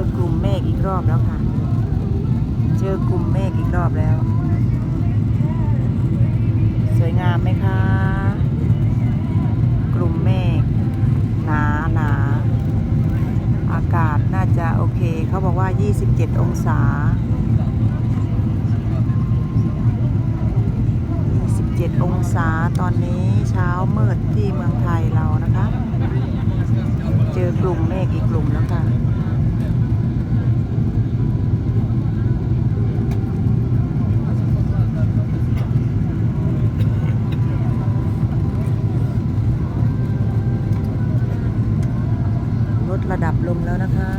อกลุ่มเมฆอีกรอบแล้วค่ะ เจอกลุ่มเมฆอีกรอบแล้ว สวยงามไหมคะ กลุ่มเมฆหนาหนาอากาศน่าจะโอเค เขาบอกว่า 27 องศา 27 องศาตอนนี้เช้ามืดที่เมืองไทยเรานะคะ เจอกลุ่มเมฆอีกกลุ่มแล้วค่ะ ลดระดับลงแล้วนะคะ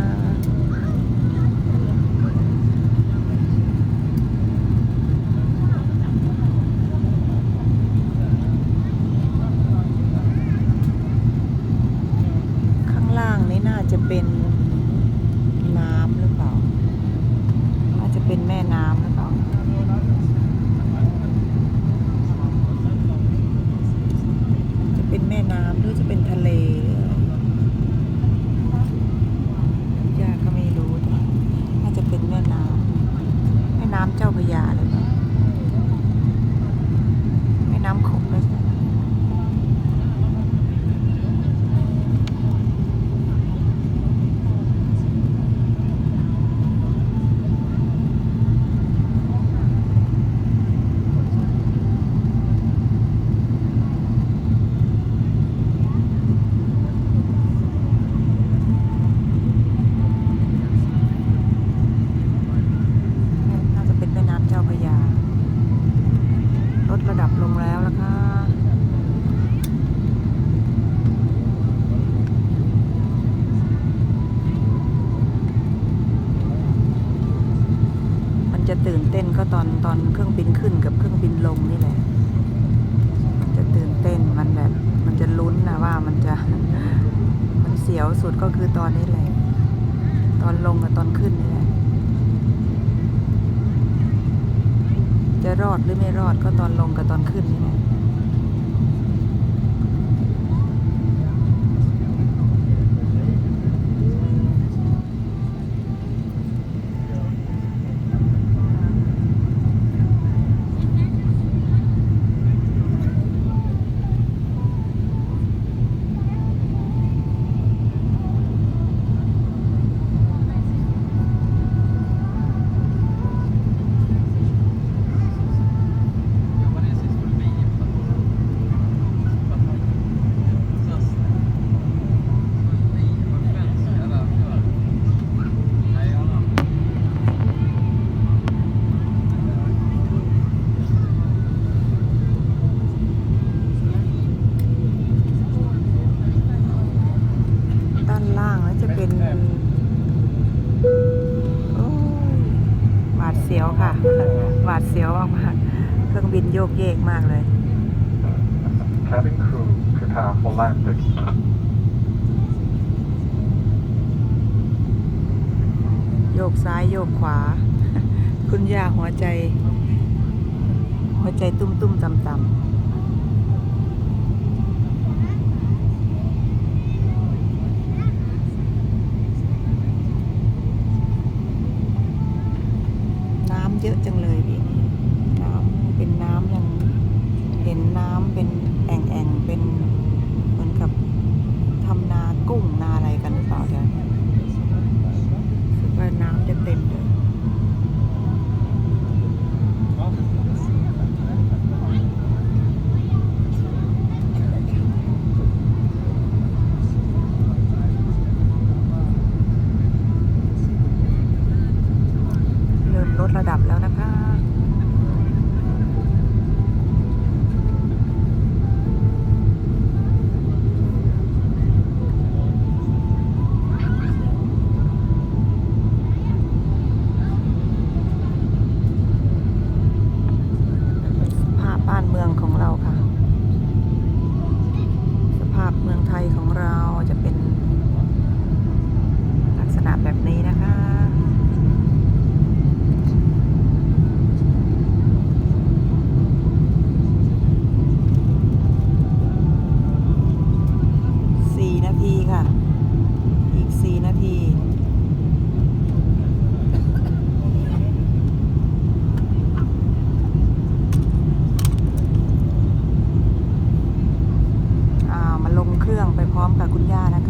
ข้างล่างนี้น่าจะ เป็นน้ำหรือเปล่า น่าจะเป็นแม่น้ำหรือเปล่า จะเป็นแม่น้ำหรือจะเป็นทะเลหรืออะไร ยากก็ไม่รู้แต่น่าจะเป็นแม่น้ำแม่น้ำเจ้าพระยาเลยเปล่าแม่น้ำคงไม่ใช่น่าจะเป็นแม่น้ำเจ้าพระยา ลดระดับลงแล้วล่ะค่ะ มันจะตื่นเต้นก็ตอนตอนเครื่องบินขึ้นกับเค มนี่แหละ มันจะตื่นเต้น มันแบบ มันจะลุ้นนะว่ามันจะ มันเสียวสุดก็คือตอนนี้แหละ ตอนลงกับตอนขึ้นนี่แหละ จะรอดหรือไม่รอดก็ตอนลงกับตอนขึ้นนี่แหละ Vad är det sist var det vi? Nej, ด้านล่างแล้วจะเป็นโอ้ยหวาดเสียว ค่ะ หวาดเสียวมากๆเครื่องบินโยกเยกมากเลย Cabin crew, prepare for landing. โยกซ้ายโยกขวา คุณย่าหัวใจ หัวใจตุ้มตุ้มๆต่ำต่ Yeah.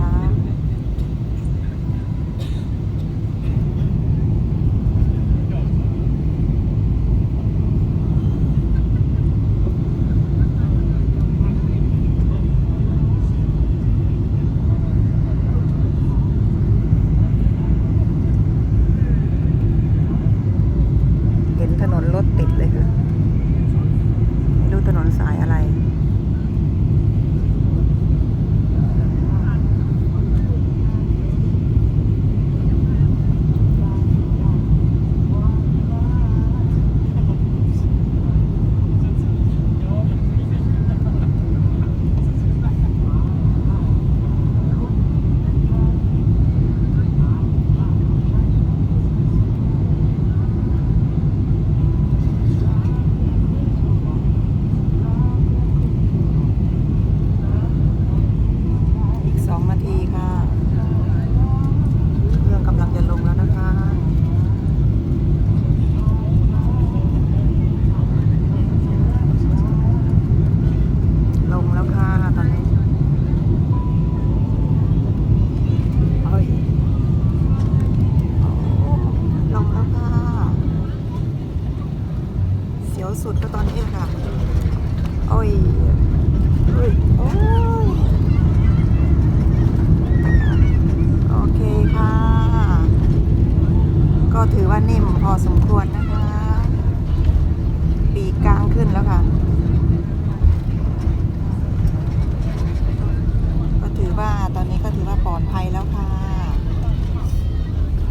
อว่าปลอดภัยแล้วค่ะ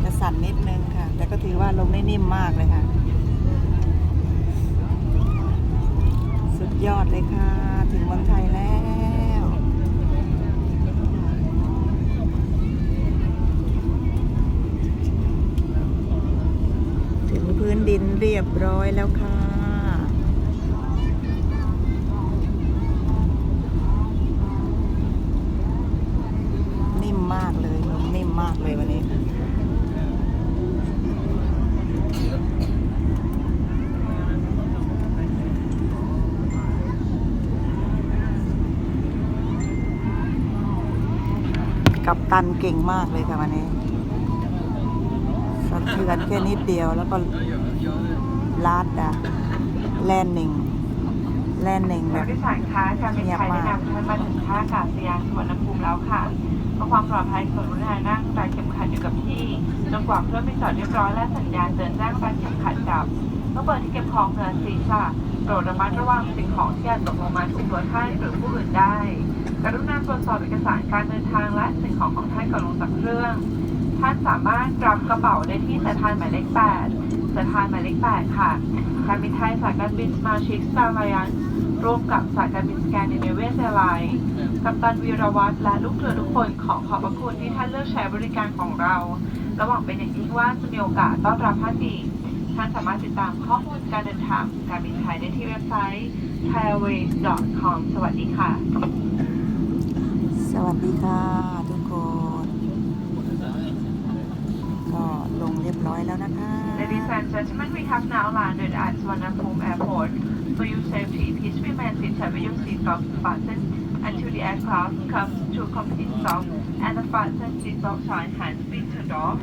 จะสั่นนิดนึงค่ะ แต่ก็ถือว่าลงได้นิ่มมากเลยค่ะ สุดยอดเลยค่ะ ถึงเมืองไทยแล้วถึงพื้นดินเรียบร้อยแล้วค่ะ นิ่มมากเลยลมนิ่มมากเลยวันนี้ กับตันเก่งมากเลยค่ะวันนี้สะเทือนแค่นิดเดียวแล้วก็ลาดอะแลนหนึ่งแลนหนึ่งแบบผู้โดยสารคะการบินไทยแนะนำท่านมาถึงท่าอากาศยานสุวรรณภูมิแล้วค่ะเพื่อความปลอดภัยกรุณานั่งรัดเข็มขัดอยู่กับที่จนกว่าเครื่องบินจอดเรียบร้อยและสัญญาณเตือนแจ้งรัดเข็มขัดดับเมื่อเปิดที่เก็บของเหนือศีรษะโปรดระมัดระวังสิ่งของที่อาจตกลงมาถูกตัวท่านหรือผู้อื่นได้ก รุณาตรวจสอบเอกสารการเดินทางและสิ่งของของท่านก่อนลงจากเครื่อง ท่านสามารถรับกระเป๋าได้ที่สายพานหมายเลข 8สายพานหมายเลข 8 ค่ะการบินไทยสายการบินสมาชิก Star Alliance ร่วมกับสายการบินสแกนดิเนเวียแอร์ไลน์กัปตันวีรวัตรและลูกเรือทุกคนขอขอบพระคุณที่ท่านเลือกใช้บริการของเราและหวังเป็นอย่างยิ่งว่าจะมีโอกาสต้อนรับท่านอีกท่านสามารถติดตามข้อมูลการเดินทางการบินไทยได้ที่เว็บไซต์ thaiairways.com สวัสดีค่ะ วัสดีค่ะทุกคน ก็ลงเรียบร้อยแล้วนะคะ Ladies and gentlemen, we have now landed at Suvarnabhumi Airport. For your safety, please remain seated with your seatbelt fastened until the aircraft comes to a complete stop and the fasten seatbelt sign has been turned off.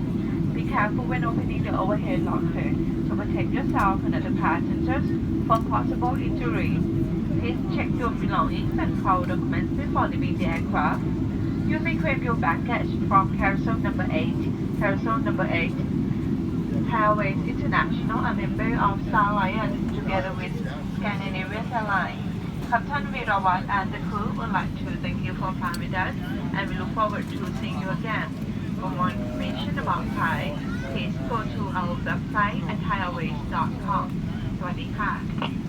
Be careful when opening the overhead locker to protect yourself and other passengers from possible injury. Please check your belongings and travel documents before leaving the aircraft. You may claim your baggage from carousel number 8, carousel number 8, Airways International, a member of Star Alliance, together with Scandinavian Airlines. Captain Virawat and the crew would like to thank you for flying with us, and we look forward to seeing you again. For more information about Thai, please go to our website at thaiairways.com. สวัสดีค่ะ